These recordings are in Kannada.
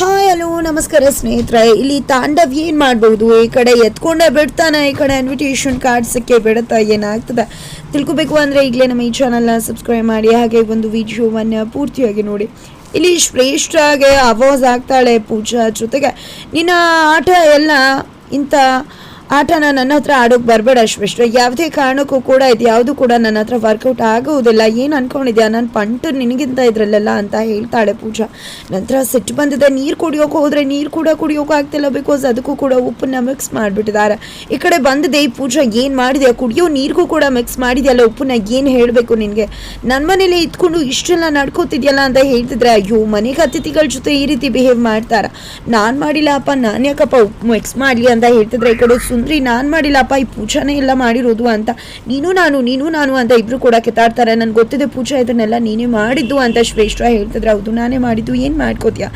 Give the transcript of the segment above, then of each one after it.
ಹಾಯ್ ಹಲೋ ನಮಸ್ಕಾರ ಸ್ನೇಹಿತರೆ. ಇಲ್ಲಿ ತಾಂಡವ್ ಏನು ಮಾಡ್ಬೋದು? ಈ ಕಡೆ ಎತ್ಕೊಂಡೇ ಬಿಡ್ತಾನೆ, ಈ ಕಡೆ ಇನ್ವಿಟೇಷನ್ ಕಾರ್ಡ್ಸಕ್ಕೆ ಬಿಡುತ್ತಾ ಏನಾಗ್ತದೆ? ತಿಳ್ಕೊಬೇಕು ಅಂದರೆ ಈಗಲೇ ನಮ್ಮ ಈ ಚಾನಲ್ನ ಸಬ್ಸ್ಕ್ರೈಬ್ ಮಾಡಿ, ಹಾಗೆ ಒಂದು ವಿಡಿಯೋವನ್ನು ಪೂರ್ತಿಯಾಗಿ ನೋಡಿ. ಇಲ್ಲಿ ಶ್ರೇಷ್ಠಾಗೆ ಅವಾಜ್ ಆಗ್ತಾಳೆ ಪೂಜಾ ಜೊತೆಗೆ. ನಿನ್ನ ಆಟ ಎಲ್ಲ ಇಂಥ ಆಟನ ನನ್ನ ಹತ್ರ ಆಡೋಕೆ ಬರಬೇಡ ಶ್ರೇಷ್ಠ ಯಾವುದೇ ಕಾರಣಕ್ಕೂ ಕೂಡ ಇದು ಯಾವುದು ಕೂಡ ನನ್ನ ಹತ್ರ ವರ್ಕೌಟ್ ಆಗುವುದಿಲ್ಲ. ಏನು ಅನ್ಕೊಂಡಿದ್ಯಾ? ನಾನು ಪಂಟು ನಿನಗಿಂತ ಇದ್ರಲ್ಲೆಲ್ಲ ಅಂತ ಹೇಳ್ತಾಳೆ ಪೂಜಾ. ನಂತರ ಸಿಟ್ಟು ಬಂದಿದೆ. ನೀರು ಕುಡಿಯೋಕೆ ಹೋದರೆ ನೀರು ಕೂಡ ಕುಡಿಯೋಕೆ ಆಗ್ತಿಲ್ಲ ಬಿಕಾಸ್ ಅದಕ್ಕೂ ಕೂಡ ಉಪ್ಪನ್ನ ಮಿಕ್ಸ್ ಮಾಡಿಬಿಟ್ಟಿದ್ದಾರೆ. ಈ ಕಡೆ ಬಂದಿದೆ. ಈ ಪೂಜಾ ಏನು ಮಾಡಿದ್ಯಾ? ಕುಡಿಯೋ ನೀರಿಗೂ ಕೂಡ ಮಿಕ್ಸ್ ಮಾಡಿದೆಯಲ್ಲ. ಉಪ್ಪನ್ನ ಏನು ಹೇಳಬೇಕು ನಿನಗೆ? ನನ್ನ ಮನೇಲಿ ಇದ್ಕೊಂಡು ಇಷ್ಟೆಲ್ಲ ನಡ್ಕೋತಿದ್ಯಲ್ಲ ಅಂತ ಹೇಳ್ತಿದ್ರೆ, ಅಯ್ಯೋ, ಮನೆಗೆ ಅತಿಥಿಗಳ ಜೊತೆ ಈ ರೀತಿ ಬಿಹೇವ್ ಮಾಡ್ತಾರ? ನಾನು ಮಾಡಿಲ್ಲ ಅಪ್ಪ. ನಾನು ಯಾಕಪ್ಪ ಉಪ್ಪು ಮಿಕ್ಸ್ ಮಾಡಲಿ ಅಂತ ಹೇಳ್ತಿದ್ರೆ ಈ ಕಡೆ ಸುಂದ್ರಿ ನಾನು ಮಾಡಿಲ್ಲಪ್ಪ, ಈ ಪೂಜಾನೇ ಎಲ್ಲ ಮಾಡಿರೋದು ಅಂತ. ನೀನು, ನಾನು ನೀನು, ನಾನು ಅಂತ ಇಬ್ರು ಕೂಡ ಕೆತ್ತಾಡ್ತಾರೆ. ನನ್ಗೆ ಗೊತ್ತಿದೆ ಪೂಜಾ ಇದನ್ನೆಲ್ಲ ನೀನೇ ಮಾಡಿದ್ದು ಅಂತ ಶ್ರೇಷ್ಠ ಹೇಳ್ತಿದ್ರೆ. ಹೌದು, ನಾನೇ ಮಾಡಿದ್ದು. ಏನು ಮಾಡ್ಕೋತೀಯ?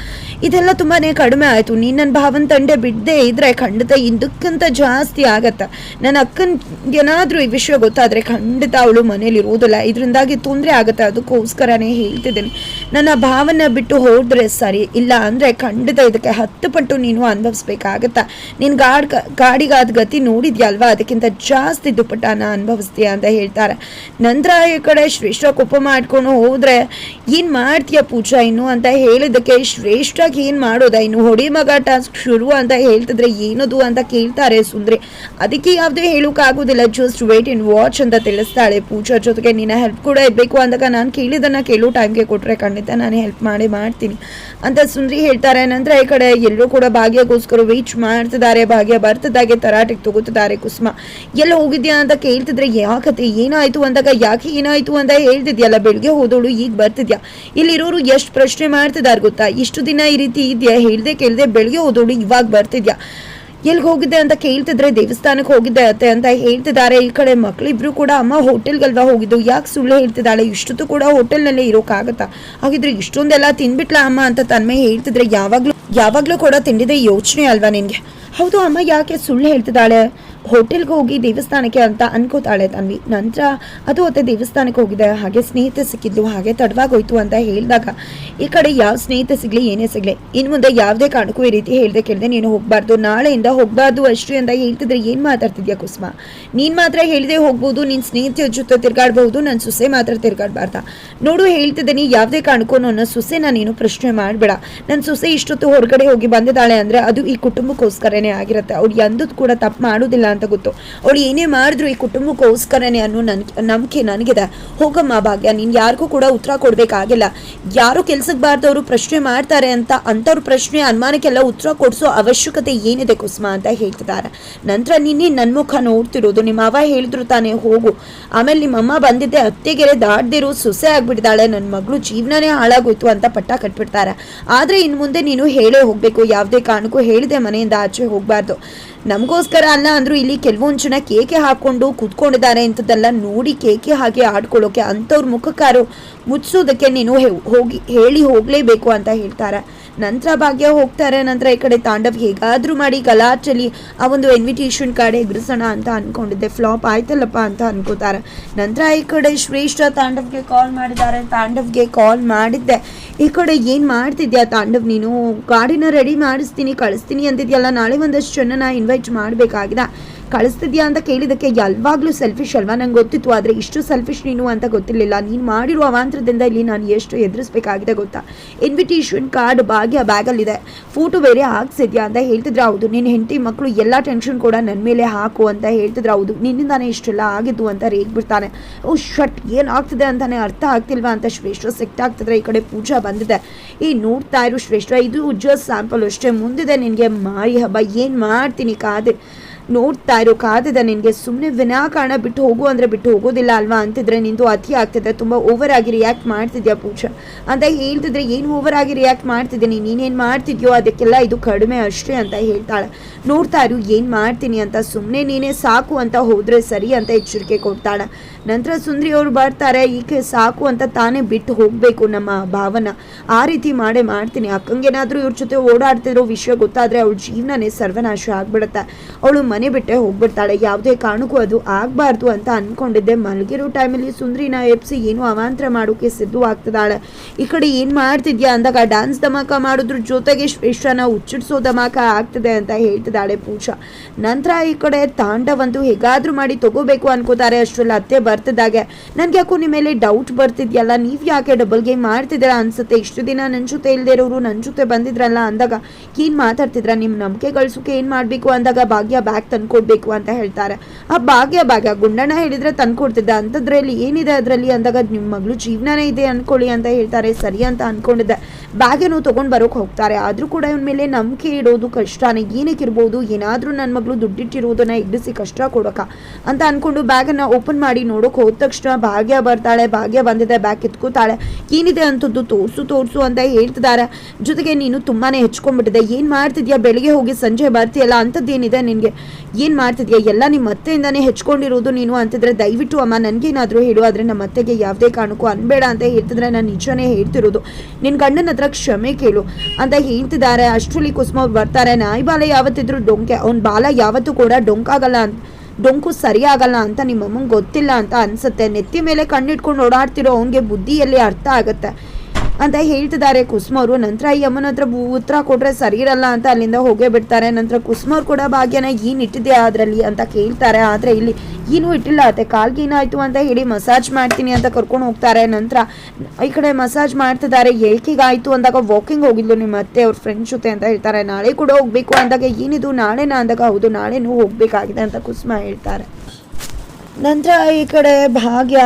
ಇದೆಲ್ಲ ತುಂಬಾನೇ ಕಡಿಮೆ ಆಯಿತು. ನೀನು ನನ್ನ ಭಾವನ ತಂಡೆ ಬಿಡದೆ ಇದ್ರೆ ಖಂಡಿತ ಇದಕ್ಕಿಂತ ಜಾಸ್ತಿ ಆಗತ್ತೆ. ನನ್ನ ಅಕ್ಕನ ಏನಾದರೂ ಈ ವಿಷಯ ಗೊತ್ತಾದರೆ ಖಂಡಿತ ಅವಳು ಮನೇಲಿ ಇರೋದಿಲ್ಲ. ಇದರಿಂದಾಗಿ ತೊಂದರೆ ಆಗುತ್ತೆ. ಅದಕ್ಕೋಸ್ಕರನೇ ಹೇಳ್ತಿದ್ದೀನಿ. ನನ್ನ ಭಾವನ ಬಿಟ್ಟು ಹೋದ್ರೆ ಸರಿ. ಇಲ್ಲ ಅಂದರೆ ಖಂಡಿತ ಇದಕ್ಕೆ ಹತ್ತು ಪಟ್ಟು ನೀನು ಅನುಭವಿಸ್ಬೇಕಾಗತ್ತೆ? ನೀನು ಗಾಡ್ ಗಾಡಿಗಾದ ಗತಿ ನೋಡಿದ್ಯಲ್ವಾ? ಅದಕ್ಕಿಂತ ಜಾಸ್ತಿ ದುಪ್ಪಟ್ಟನ ಅನುಭವಿಸ್ತೀಯ ಅಂತ ಹೇಳ್ತಾರೆ. ನಂತರ ಈ ಕಡೆ ಶ್ರೇಷ್ಠ ಕೋಪ ಮಾಡ್ಕೊಂಡು ಹೋದ್ರೆ, ಏನು ಮಾಡ್ತೀಯ ಪೂಜಾ ಇನ್ನು? ಅಂತ ಹೇಳಿದ್ದಕ್ಕೆ ಶ್ರೇಷ್ಠಾಗಿ ಏನು ಮಾಡೋದ? ಇನ್ನು ಹೊಡಿ ಮಗ, ಟಾಸ್ಕ್ ಶುರು ಅಂತ ಹೇಳ್ತಿದ್ರೆ ಏನದು ಅಂತ ಕೇಳ್ತಾರೆ ಸುಂದ್ರಿ. ಅದಕ್ಕೆ ಯಾವುದೇ ಹೇಳೋಕ್ಕಾಗೋದಿಲ್ಲ ಜಸ್ಟ್ ವೇಟ್ ಇನ್ ವಾಚ್ ಅಂತ ತಿಳಿಸ್ತಾಳೆ ಪೂಜಾ ಜೊತೆಗೆ. ನಿನ್ನ ಹೆಲ್ಪ್ ಕೂಡ ಇರಬೇಕು ಅಂದಾಗ ನಾನು ಕೇಳಿದ್ದನ್ನು ಕೇಳೋ. ಟೈಮ್ಗೆ ಕೊಟ್ಟರೆ ಖಂಡಿತ ನಾನು ಹೆಲ್ಪ್ ಮಾಡಿ ಮಾಡ್ತೀನಿ ಅಂತ ಸುಂದ್ರಿ ಹೇಳ್ತಾರೆ. ನಂತರ ಈ ಕಡೆ ಎಲ್ಲರೂ ಕೂಡ ಭಾಗ್ಯಗೋಸ್ಕರ ವೇಟ್ ಮಾಡ್ತಿದ್ದಾರೆ. ಭಾಗ್ಯ ಬರ್ತದಾಗೆ ತರಾಟೆಗೆ ತಗೋತಿದ್ದಾರೆ ಕುಸುಮ. ಎಲ್ಲ ಹೋಗಿದ್ಯಾ ಅಂತ ಕೇಳ್ತಿದ್ರೆ ಯಾಕತೆ ಏನಾಯ್ತು ಅಂದಾಗ, ಯಾಕೆ ಏನಾಯ್ತು ಅಂತ ಹೇಳ್ತಿದ್ಯಲ್ಲ, ಬೆಳಿಗ್ಗೆ ಹೋದೋಳು, ಈಗ ಬರ್ತಿದ್ಯಾ? ಇಲ್ಲಿರೋರು ಎಷ್ಟು ಪ್ರಶ್ನೆ ಮಾಡ್ತಿದ್ದಾರೆ ಗೊತ್ತಾ? ಇಷ್ಟು ದಿನ ಈ ರೀತಿ ಇದೆಯಾ? ಹೇಳ್ದೆ ಕೇಳ್ದೆ ಬೆಳಿಗ್ಗೆ ಹೋದೋಳು, ಇವಾಗ ಬರ್ತಿದ್ಯಾ? ಎಲ್ಲಿಗೆ ಹೋಗಿದ್ದೆ ಅಂತ ಕೇಳ್ತಿದ್ರೆ ದೇವಸ್ಥಾನಕ್ಕೆ ಹೋಗಿದ್ದೆ ಅತ್ತೆ ಅಂತ ಹೇಳ್ತಿದ್ದಾರೆ. ಈ ಕಡೆ ಮಕ್ಕಳಿಬ್ರು ಕೂಡ, ಅಮ್ಮ ಹೋಟೆಲ್ಗಲ್ವಾ ಹೋಗಿದ್ದು? ಯಾಕೆ ಸುಳ್ಳು ಹೇಳ್ತಿದ್ದಾಳೆ? ಇಷ್ಟೊತ್ತು ಕೂಡ ಹೋಟೆಲ್ನಲ್ಲೇ ಇರೋಕ್ಕಾಗತ್ತಾ ಹಾಗಿದ್ರೆ ಇಷ್ಟೊಂದೆಲ್ಲ ತಿನ್ಬಿಟ್ಲಾ ಅಮ್ಮ ಅಂತ ತನ್ಮೆ ಹೇಳ್ತಿದ್ರೆ, ಯಾವಾಗಲೂ ಯಾವಾಗಲೂ ಕೂಡ ತಿಂಡಿದೆ ಯೋಚನೆ ಅಲ್ವಾ ನಿನ್ಗೆ? ಹೌದು, ಅಮ್ಮ ಯಾಕೆ ಸುಳ್ಳು ಹೇಳ್ತಿದ್ದಾಳೆ? ಹೋಟೆಲ್ಗೆ ಹೋಗಿ ದೇವಸ್ಥಾನಕ್ಕೆ ಅಂತ ಅನ್ಕೋತಾಳೆ ತನ್ವಿ. ನಂತರ ಅದು ಅತ್ತೆ ದೇವಸ್ಥಾನಕ್ಕೆ ಹೋಗಿದೆ. ಹಾಗೆ ಸ್ನೇಹಿತೆ ಸಿಕ್ಕಿದ್ಲು ಹಾಗೆ ತಡವಾಗೋಯ್ತು ಅಂತ ಹೇಳಿದಾಗ, ಈ ಕಡೆ ಯಾವ ಸ್ನೇಹಿತೆ ಸಿಗ್ಲಿ, ಏನೇ ಸಿಗ್ಲಿ ಇನ್ನು ಮುಂದೆ ಯಾವುದೇ ಕಾರಣಕ್ಕೂ ಈ ರೀತಿ ಹೇಳ್ದೆ ಕೇಳ್ದೆ ನೀನು ಹೋಗ್ಬಾರ್ದು. ನಾಳೆಯಿಂದ ಹೋಗ್ಬಾರ್ದು ಅಷ್ಟು ಅಂತ ಹೇಳ್ತಿದ್ರೆ ಏನು ಮಾತಾಡ್ತಿದ್ಯಾ ಕುಸ್ಮ? ನೀನು ಮಾತ್ರ ಹೇಳಿದೆ ಹೋಗ್ಬೋದು ನಿನ್ನ ಸ್ನೇಹಿತೆಯ ಜೊತೆ ತಿರ್ಗಾಡ್ಬೋದು ನನ್ನ ಸೊಸೆ ಮಾತ್ರ ತಿರ್ಗಾಡ್ಬಾರ್ದ. ನೋಡು, ಹೇಳ್ತಿದ್ದೀನಿ ಯಾವುದೇ ಕಾರಣಕ್ಕೂ ನನ್ನ ಸೊಸೆನ ನೀನು ಪ್ರಶ್ನೆ ಮಾಡಬೇಡ. ನನ್ನ ಸೊಸೆ ಇಷ್ಟೊತ್ತು ಹೊರಗಡೆ ಹೋಗಿ ಬಂದಿದ್ದಾಳೆ ಅಂದರೆ ಅದು ಈ ಕುಟುಂಬಕ್ಕೋಸ್ಕರನೇ ಆಗಿರುತ್ತೆ. ಅವ್ರು ಎಂದೂ ಕೂಡ ತಪ್ಪು ಮಾಡೋದಿಲ್ಲ ಅಂತ ಗೊತ್ತು. ಅವಳು ಏನೇ ಮಾಡಿದ್ರು ಈ ಕುಟುಂಬಕ್ಕೋಸ್ಕರನೇ ಅನ್ನೋ ನನ್, ನಂಬಿಕೆ ನನಗಿದೆ. ಹೋಗಮ್ಮ ಭಾಗ್ಯ, ನೀನು ಯಾರಿಗೂ ಕೂಡ ಉತ್ತರ ಕೊಡಬೇಕಾಗಿಲ್ಲ. ಯಾರು ಕೆಲ್ಸಕ್ಕೆ ಬಾರ್ದವರು ಪ್ರಶ್ನೆ ಮಾಡ್ತಾರೆ ಅಂತ, ಅಂಥವ್ರ ಪ್ರಶ್ನೆ ಅನುಮಾನಕ್ಕೆಲ್ಲ ಉತ್ತರ ಕೊಡಿಸೋ ಅವಶ್ಯಕತೆ ಏನಿದೆ ಕುಸುಮ ಅಂತ ಹೇಳ್ತಿದ್ದಾರೆ. ನಂತರ ನಿನ್ನೆ ನನ್ನ ಮುಖ ನೋಡ್ತಿರೋದು, ನಿಮ್ಮ ಅವ ಹೇಳಿದ್ರು ತಾನೇ ಹೋಗು. ಆಮೇಲೆ ನಿಮ್ಮಮ್ಮ ಬಂದಿದ್ದೆ, ಅತ್ತೆಗೆರೆ ದಾಡ್ದಿರೋ ಸೊಸೆ ಆಗ್ಬಿಟ್ಟಿದ್ದಾಳೆ ನನ್ನ ಮಗಳು ಜೀವನನೇ ಹಾಳಾಗೋಯ್ತು ಅಂತ ಪಟ್ಟ ಕಟ್ಬಿಡ್ತಾರೆ. ಆದರೆ ಇನ್ನು ಮುಂದೆ ನೀನು ಹೇಳೇ ಹೋಗಬೇಕು, ಯಾವುದೇ ಕಾರಣಕ್ಕೂ ಹೇಳಿದೆ ಮನೆಯಿಂದ ಆಚೆ ಹೋಗಬಾರ್ದು. ನಮಗೋಸ್ಕರ ಅಲ್ಲ ಅಂದ್ರೂ ಇಲ್ಲಿ ಕೆಲವೊಂದು ಜನ ಕೇಕೆ ಹಾಕೊಂಡು ಕುತ್ಕೊಂಡಿದ್ದಾರೆ ಇಂಥದ್ದೆಲ್ಲ ನೋಡಿ ಕೇಕೆ ಹಾಗೆ ಆಡ್ಕೊಳ್ಳೋಕೆ ಅಂಥವ್ರ ಮುಖಕ್ಕಾರು ಮುಚ್ಚೋದಕ್ಕೆ ನೀನು ಹೋಗಿ, ಹೇಳಿ ಹೋಗಲೇಬೇಕು ಅಂತ ಹೇಳ್ತಾರೆ. ನಂತರ ಭಾಗ್ಯ ಹೋಗ್ತಾರೆ, ನಂತರ ಈ ಕಡೆ ತಾಂಡವ್ ಹೇಗಾದರೂ ಮಾಡಿ ಗಲಾಟಲ್ಲಿ ಆ ಒಂದು ಇನ್ವಿಟೇಷನ್ ಕಾರ್ಡ್ ಎಗ್ರಿಸೋಣ ಅಂತ ಅನ್ಕೊಂಡಿದ್ದೆ. ಫ್ಲಾಪ್ ಆಯ್ತಲ್ಲಪ್ಪ ಅಂತ ಅನ್ಕೋತಾರೆ. ನಂತರ ಈ ಕಡೆ ಶ್ರೇಷ್ಠ ತಾಂಡವ್ಗೆ ಕಾಲ್ ಮಾಡಿದ್ದಾರೆ. ತಾಂಡವ್ಗೆ ಕಾಲ್ ಮಾಡಿದ್ದೆ. ಈ ಕಡೆ ಏನು ಮಾಡ್ತಿದ್ಯಾ ತಾಂಡವ್? ನೀನು ಗಾಡಿನ ರೆಡಿ ಮಾಡಿಸ್ತೀನಿ, ಕಳಿಸ್ತೀನಿ ಅಂತಿದ್ಯಲ್ಲ, ನಾಳೆ ಒಂದಷ್ಟು ಜನನ ಇನ್ವೈಟ್ ಮಾಡಬೇಕಾಗಿದೆ. ಕಳಿಸ್ತಿದ್ಯಾ ಅಂತ ಕೇಳಿದಕ್ಕೆ ಯಾವಾಗಲೂ ಸೆಲ್ಫಿಶ್ ಅಲ್ವಾ? ನಂಗೆ ಗೊತ್ತಿತ್ತು, ಆದರೆ ಇಷ್ಟು ಸೆಲ್ಫಿಶ್ ನೀನು ಅಂತ ಗೊತ್ತಿರಲಿಲ್ಲ. ನೀನು ಮಾಡಿರುವ ಅವಾಂತರದಿಂದ ಇಲ್ಲಿ ನಾನು ಎಷ್ಟು ಎದುರಿಸಬೇಕಾಗಿದೆ ಗೊತ್ತಾ? ಇನ್ವಿಟೇಷನ್ ಕಾರ್ಡ್ ಭಾಗ್ಯ ಬ್ಯಾಗಲ್ಲಿದೆ. ಫೋಟೋ ಬೇರೆ ಹಾಕ್ಸಿದ್ಯಾ ಅಂತ ಹೇಳ್ತಿದ್ರೆ, ಹೌದು. ನಿನ್ನ ಹೆಂಡತಿ ಮಕ್ಕಳು ಎಲ್ಲ ಟೆನ್ಷನ್ ಕೂಡ ನನ್ನ ಮೇಲೆ ಹಾಕು ಅಂತ ಹೇಳ್ತಿದ್ರೆ, ಹೌದು. ನಿನ್ನಿಂದಾನೇ ಇಷ್ಟೆಲ್ಲ ಆಗಿದ್ದು ಅಂತ ರೇಗ್ಬಿಡ್ತಾನೆ ಓ ಶಟ್ ಏನಾಗ್ತಿದೆ ಅಂತಾನೆ ಅರ್ಥ ಆಗ್ತಿಲ್ವಾ ಅಂತ ಶ್ರೇಷ್ಠ ಸೆಕ್ಟ್ ಆಗ್ತಿದ್ರೆ ಈ ಕಡೆ ಪೂಜಾ ಬಂದಿದೆ. ಈ ನೋಡ್ತಾ ಇರು ಶ್ರೇಷ್ಠ, ಇದು ಜಸ್ಟ್ ಸ್ಯಾಂಪಲ್ ಅಷ್ಟೇ. ಮುಂದಿದೆ ನಿನಗೆ ಮಾರಿ ಹಬ್ಬ. ಏನು ಮಾಡ್ತೀನಿ ಕಾದೆ? ನೋಡ್ತಾ ಇರೋ, ಕಾದಿದೆ ನಿನಗೆ. ಸುಮ್ಮನೆ ವಿನಾಕಾರಣ ಬಿಟ್ಟು ಹೋಗು ಅಂದರೆ ಬಿಟ್ಟು ಹೋಗೋದಿಲ್ಲ ಅಲ್ವಾ? ಅಂತಿದ್ರೆ ನಿಂದು ಅತಿ ಆಗ್ತಿದೆ. ತುಂಬ ಓವರ್ ಆಗಿ ರಿಯಾಕ್ಟ್ ಮಾಡ್ತಿದ್ಯಾ ಪೂಜಾ? ಅಂತ ಹೇಳ್ತಿದ್ರೆ ಏನು ಓವರ್ ಆಗಿ ರಿಯಾಕ್ಟ್ ಮಾಡ್ತಿದ್ದೀನಿ ನೀನೇನು ಮಾಡ್ತಿದ್ಯೋ ಅದಕ್ಕೆಲ್ಲ ಇದು ಕಡಿಮೆ ಅಷ್ಟೇ ಅಂತ ಹೇಳ್ತಾಳೆ. ನೋಡ್ತಾ ಇರು, ಏನು ಮಾಡ್ತೀನಿ ಅಂತ. ಸುಮ್ಮನೆ ನೀನೇ ಸಾಕು ಅಂತ ಹೋದರೆ ಸರಿ ಅಂತ ಎಚ್ಚರಿಕೆ ಕೊಡ್ತಾಳೆ. ನಂತರ ಸುಂದ್ರಿ ಅವರು ಬರ್ತಾರೆ. ಈಕೆ ಸಾಕು ಅಂತ ತಾನೇ ಬಿಟ್ಟು ಹೋಗಬೇಕು ನಮ್ಮ ಭಾವನ. ಆ ರೀತಿ ಮಾಡೇ ಮಾಡ್ತೀನಿ. ಅಕ್ಕಂಗೇನಾದರೂ ಇವ್ರ ಜೊತೆ ಓಡಾಡ್ತಿರೋ ವಿಷಯ ಗೊತ್ತಾದರೆ ಅವಳ ಜೀವನನೇ ಸರ್ವನಾಶ ಆಗ್ಬಿಡುತ್ತೆ. ಅವಳು ಮನೆ ಬಿಟ್ಟೆ ಹೋಗ್ಬಿಡ್ತಾಳೆ. ಯಾವುದೇ ಕಾರಣಕ್ಕೂ ಅದು ಆಗಬಾರ್ದು ಅಂತ ಅಂದ್ಕೊಂಡಿದ್ದೆ ಮಲಗಿರೋ ಟೈಮಲ್ಲಿ ಸುಂದ್ರಿನ ಎಪ್ಸಿ ಏನು ಅವಾಂತರ ಮಾಡೋಕೆ ಸಿದ್ಧವಾಗ್ತದಾಳೆ ಈ ಕಡೆ ಏನು ಮಾಡ್ತಿದ್ಯಾ ಅಂದಾಗ ಡ್ಯಾನ್ಸ್ ಧಮಾಕ ಮಾಡೋದ್ರ. ಜೊತೆಗೆ ಶ್ರೇಷ್ಠನ ಹುಚ್ಚಿಡ್ಸೋ ಧಮಾಕ ಆಗ್ತಿದೆ ಅಂತ ಹೇಳ್ತಿದ್ದಾಳೆ ಪೂಜಾ. ನಂತರ ಈ ಕಡೆ ತಾಂಡವಂತೂ ಹೇಗಾದರೂ ಮಾಡಿ ತಗೋಬೇಕು ಅನ್ಕೋತಾರೆ. ಅಷ್ಟರಲ್ಲಿ ಅತ್ತೆ ಬರ್ತಿದ್ದಾಗೆ. ನನಗೆ ಯಾಕೋ ನಿಮ್ಮ ಮೇಲೆ ಡೌಟ್ ಬರ್ತಿದ್ಯಲ್ಲ, ನೀವು ಯಾಕೆ ಡಬಲ್ ಗೇಮ್ ಮಾಡ್ತಿದ್ದೀರಾ ಅನ್ಸುತ್ತೆ. ಇಷ್ಟು ದಿನ ನನ್ನ ಜೊತೆ ಇಲ್ದೇ ಇರೋರು ನನ್ನ ಜೊತೆ ಬಂದಿದ್ರಲ್ಲ ಅಂದಾಗ ಏನು ಮಾತಾಡ್ತಿದ್ರ? ನಿಮ್ಮ ನಂಬಿಕೆ ಗಳಿಸೋಕೆ ಏನು ಮಾಡಬೇಕು ಅಂದಾಗ ಭಾಗ್ಯ ಬ್ಯಾಗ್ ತಂದ್ಕೊಡ್ಬೇಕು ಅಂತ ಹೇಳ್ತಾರೆ. ಆ ಭಾಗ್ಯ ಭಾಗ್ಯ ಗುಂಡಣ್ಣ ಹೇಳಿದ್ರೆ ತಂದ್ಕೊಡ್ತಿದ್ದ ಅಂಥದ್ರಲ್ಲಿ ಏನಿದೆ ಅದರಲ್ಲಿ ಅಂದಾಗ ನಿಮ್ಮ ಮಗಳು ಜೀವನನೇ ಇದೆ ಅನ್ಕೊಳ್ಳಿ ಅಂತ ಹೇಳ್ತಾರೆ, ಸರಿ ಅಂತ ಅನ್ಕೊಂಡಿದ್ದೆ. ಬ್ಯಾಗೇನು ತೊಗೊಂಡು ಬರೋಕೆ ಹೋಗ್ತಾರೆ. ಆದರೂ ಕೂಡ ಇವನ ಮೇಲೆ ನಂಬಿಕೆ ಇಡೋದು ಕಷ್ಟನೇ. ಏನಕ್ಕೆ ಇರ್ಬೋದು? ಏನಾದರೂ ನನ್ನ ಮಗಳು ದುಡ್ಡಿಟ್ಟಿರೋದನ್ನ ಇಡಿಸಿ ಕಷ್ಟ ಕೊಡೋಕ ಅಂತ ಅನ್ಕೊಂಡು ಬ್ಯಾಗನ್ನು ಓಪನ್ ಮಾಡಿ ನೋಡೋಕೆ ಹೋದ ತಕ್ಷಣ ಭಾಗ್ಯ ಬರ್ತಾಳೆ, ಭಾಗ್ಯ ಬಂದಿದೆ, ಬ್ಯಾಗ್ ಕಿತ್ಕೋತಾಳೆ. ಏನಿದೆ ಅಂತದ್ದು ತೋರಿಸು ತೋರಿಸು ಅಂತ ಹೇಳ್ತಿದ್ದಾರೆ. ಜೊತೆಗೆ ನೀನು ತುಂಬಾನೇ ಹೆಚ್ಕೊಂಡ್ಬಿಟ್ಟಿದೆ. ಏನು ಮಾಡ್ತಿದ್ಯಾ? ಬೆಳಿಗ್ಗೆ ಹೋಗಿ ಸಂಜೆ ಬರ್ತೀಯಲ್ಲ? ಅಂಥದ್ದೇನಿದೆ ನಿನಗೆ. ಏನು ಮಾಡ್ತಿದ್ಯಾ? ಎಲ್ಲ ನಿಮ್ಮ ಅತ್ತೆಯಿಂದಾನೇ ಹೆಚ್ಕೊಂಡಿರೋದು ನೀನು ಅಂತಿದ್ರೆ ದಯವಿಟ್ಟು ಅಮ್ಮ, ನನಗೇನಾದರೂ ಹೇಳು, ಆದರೆ ನಮ್ಮ ಅತ್ತೆಗೆ ಯಾವುದೇ ಕಾರಣಕ್ಕೂ ಅನ್ಬೇಡ ಅಂತ ಹೇಳ್ತಿದ್ರೆ ನಾನು ನಿಜನೇ ಹೇಳ್ತಿರೋದು. ನಿನ್ನ ಗಂಡನ ಹತ್ರ ಕ್ಷಮೆ ಕೇಳು ಅಂತ ಹೇಳ್ತಿದ್ದಾರೆ. ಅಷ್ಟರಲ್ಲಿ ಕುಸುಮ ಬರ್ತಾರೆ. ನಾಯಿ ಬಾಲ ಯಾವತ್ತಿದ್ರು ಡೊಂಕೆ, ಅವ್ನ ಬಾಲ ಯಾವತ್ತೂ ಕೂಡ ಡೊಂಕಾಗಲ್ಲ ಅಂತ, ಡೊಂಕು ಸರಿಯಾಗಲ್ಲ ಅಂತ ನಿಮ್ಮಮ್ಮಂಗೆ ಗೊತ್ತಿಲ್ಲ ಅಂತ ಅನ್ಸುತ್ತೆ. ನೆತ್ತಿ ಮೇಲೆ ಕಣ್ಣಿಟ್ಕೊಂಡು ಓಡಾಡ್ತಿರೋ ಅವನಿಗೆ ಬುದ್ಧಿಯಲ್ಲಿ ಅರ್ಥ ಆಗುತ್ತೆ. ಅಂತ ಹೇಳ್ತಿದ್ದಾರೆ. ಕುಸುಮ ಅವರು. ನಂತರ ಈ ಅಮ್ಮನ ಹತ್ರ ಉತ್ತರ ಕೊಟ್ರೆ ಸರಿ ಇರಲ್ಲ ಅಂತ ಅಲ್ಲಿಂದ ಹೋಗೇ ಬಿಡ್ತಾರೆ. ನಂತರ ಕುಸುಮ ಅವ್ರು ಕೂಡ ಭಾಗ್ಯನ ಏನು ಇಟ್ಟಿದ್ಯಾ ಅದರಲ್ಲಿ ಅಂತ ಕೇಳ್ತಾರೆ. ಆದರೆ ಇಲ್ಲಿ ಏನು ಇಟ್ಟಿಲ್ಲ. ಅತ್ತೆ, ಕಾಲ್ಗೆ ಏನಾಯ್ತು ಅಂತ ಹೇಳಿ ಮಸಾಜ್ ಮಾಡ್ತೀನಿ ಅಂತ ಕರ್ಕೊಂಡು ಹೋಗ್ತಾರೆ. ನಂತರ ಈ ಕಡೆ ಮಸಾಜ್ ಮಾಡ್ತಿದ್ದಾರೆ. ಏಳ್ಕಿಗಾಯ್ತು ಅಂದಾಗ ವಾಕಿಂಗ್ ಹೋಗಿದ್ಲು ನಿಮ್ಮ ಅತ್ತೆ ಅವ್ರ ಫ್ರೆಂಡ್ಸ್ ಜೊತೆ ಅಂತ ಹೇಳ್ತಾರೆ. ನಾಳೆ ಕೂಡ ಹೋಗ್ಬೇಕು ಅಂದಾಗ ಏನಿದು? ನಾಳೆನಾ ಅಂದಾಗ? ಹೌದು, ನಾಳೆನೂ ಹೋಗ್ಬೇಕಾಗಿದೆ ಅಂತ ಕುಸುಮ ಹೇಳ್ತಾರೆ. ನಂತರ ಈ ಕಡೆ ಭಾಗ್ಯ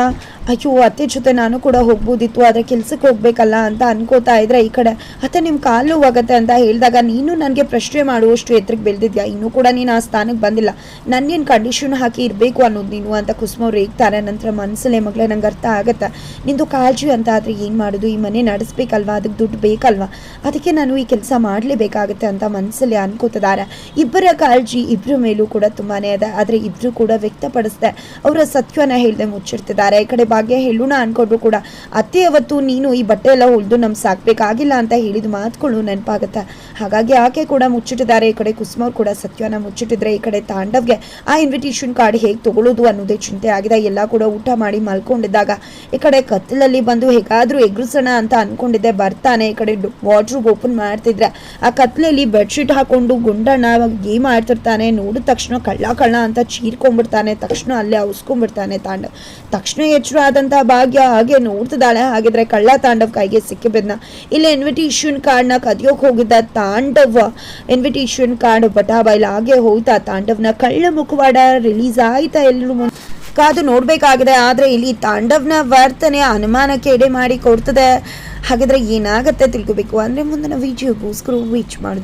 ಅಯ್ಯೋ, ಅತ್ತೆ ಜೊತೆ ನಾನು ಕೂಡ ಹೋಗ್ಬೋದಿತ್ತು, ಆದರೆ ಕೆಲ್ಸಕ್ಕೆ ಹೋಗ್ಬೇಕಲ್ಲ ಅಂತ ಅನ್ಕೋತಾ ಇದ್ರೆ ಈ ಕಡೆ, ಅತ್ತೆ ನಿಮ್ಮ ಕಾಲು ಹೋಗುತ್ತೆ ಅಂತ ಹೇಳಿದಾಗ ನೀನು ನನಗೆ ಪ್ರಶ್ನೆ ಮಾಡುವಷ್ಟು ಎತ್ತರಕ್ಕೆ ಬೆಳೆದಿದ್ಯಾ? ಇನ್ನೂ ಕೂಡ ನೀನು ಆ ಸ್ಥಾನಕ್ಕೆ ಬಂದಿಲ್ಲ. ನನ್ನೇನು ಕಂಡೀಷನ್ ಹಾಕಿ ಇರಬೇಕು ಅನ್ನೋದು ನೀನು? ಅಂತ ಕುಸುಮ ಹೇಗ್ತಾರೆ ನಂತರ ಮನಸ್ಸಲ್ಲೇ ಮಗಳೇ, ನಂಗೆ ಅರ್ಥ ಆಗುತ್ತೆ. ನಿಂದು ಕಾಳಜಿ ಅಂತ ಆದರೆ ಏನು ಮಾಡೋದು? ಈ ಮನೆ ನಡೆಸ್ಬೇಕಲ್ವಾ? ಅದಕ್ಕೆ ದುಡ್ಡು ಬೇಕಲ್ವಾ? ಅದಕ್ಕೆ ನಾನು ಈ ಕೆಲಸ ಮಾಡಲೇಬೇಕಾಗುತ್ತೆ ಅಂತ ಮನಸ್ಸಲ್ಲಿ ಅನ್ಕೋತಿದ್ದಾರೆ. ಇಬ್ಬರ ಕಾಳಜಿ ಇಬ್ಬರ ಮೇಲೂ ಕೂಡ ತುಂಬಾ ಇದೆ. ಆದರೆ ಇಬ್ಬರು ಕೂಡ ವ್ಯಕ್ತಪಡಿಸ್ದೆ, ಅವರ ಸತ್ವನ ಹೇಳ್ದೆ ಮುಚ್ಚಿರ್ತಿದ್ದಾರೆ. ಈ ಕಡೆ ಭಾಗ್ಯ ಹೇಳೋಣ ಅನ್ಕೊಂಡ್ರು ಕೂಡ. ಅತ್ತೆ, ಅವತ್ತು ನೀನು ಈ ಬಟ್ಟೆ ಎಲ್ಲ ಹೊಲಿದು ನಮ್ಗೆ ಸಾಕ್ಬೇಕಾಗಿಲ್ಲ ಅಂತ ಹೇಳಿದ ಮಾತುಗಳು ನೆನಪಾಗುತ್ತೆ? ಹಾಗಾಗಿ ಆಕೆ ಕೂಡ ಮುಚ್ಚಿಟ್ಟಿದ್ದಾರೆ. ಈ ಕಡೆ ಕುಸುಮ ಕೂಡ ಸತ್ಯನ ಮುಚ್ಚಿಟ್ಟಿದ್ರೆ ಈ ಕಡೆ ತಾಂಡವ್ಗೆ ಆ ಇನ್ವಿಟೇಷನ್ ಕಾರ್ಡ್ ಹೇಗೆ ತಗೊಳ್ಳೋದು ಅನ್ನೋದೇ ಚಿಂತೆ ಆಗಿದೆ. ಎಲ್ಲ ಕೂಡ ಊಟ ಮಾಡಿ ಮಲ್ಕೊಂಡಿದ್ದಾಗ ಈ ಕಡೆ ಕತ್ತಲಲ್ಲಿ ಬಂದು ಹೇಗಾದ್ರೂ ಎಗ್ರಿಸೋಣ ಅಂತ ಅನ್ಕೊಂಡಿದ್ದೆ. ಬರ್ತಾನೆ. ಈ ಕಡೆ ವಾಟ್ರೂಮ್ ಓಪನ್ ಮಾಡ್ತಿದ್ರೆ ಆ ಕತ್ಲಲ್ಲಿ ಬೆಡ್ಶೀಟ್ ಹಾಕೊಂಡು ಗುಂಡಣ್ಣ ಗೇಮ್ ಆಡ್ತಿರ್ತಾನೆ. ನೋಡಿದ ತಕ್ಷಣ ಕಳ್ಳ ಕಳ್ಳ ಅಂತ ಚೀರ್ಕೊಂಡ್ಬಿಡ್ತಾನೆ. ತಕ್ಷಣ ಅಲ್ಲೇ ಅವಸ್ಕೊಂಡ್ಬಿಡ್ತಾನೆ ತಾಂಡ ತಕ್ಷಣ ಎಚ್ಚರ ಆದಂತ ಭಾಗ್ಯ ಹಾಗೆ ನೋಡ್ತಿದ್ದಾಳೆ. ಹಾಗಿದ್ರೆ ಕಳ್ಳ ತಾಂಡವ್ ಕೈಗೆ ಸಿಕ್ಕಿಬಿದ್ನ. ಇಲ್ಲಿ ಇನ್ವಿಟೇಷನ್ ಕಾರ್ಡ್ನ ಕದಿಯೋಕ್ ಹೋಗಿದ್ದ ತಾಂಡವ್. ಇನ್ವಿಟೇಷನ್ ಕಾರ್ಡ್ ಬಟಾಬೈಲ್ ಹಾಗೆ ಹೋಯ್ತಾ ತಾಂಡವ್ನ ಕಳ್ಳ ಮುಖವಾಡ ರಿಲೀಸ್ ಆಯ್ತಾ ಎಲ್ಲರೂ ಕಾದು ನೋಡ್ಬೇಕಾಗಿದೆ. ಆದ್ರೆ ಇಲ್ಲಿ ತಾಂಡವ್ನ ವರ್ತನೆ ಅನುಮಾನಕ್ಕೆ ಎಡೆ ಮಾಡಿ ಕೊಡ್ತದೆ. ಹಾಗಾದ್ರೆ ಏನಾಗತ್ತೆ ತಿಳ್ಕೋಬೇಕು. ಅಂದ್ರೆ ಮುಂದಿನ ವಿಡಿಯೋಗೋಸ್ಕರ ವೀಚ್ ಮಾಡಿದ್ರೆ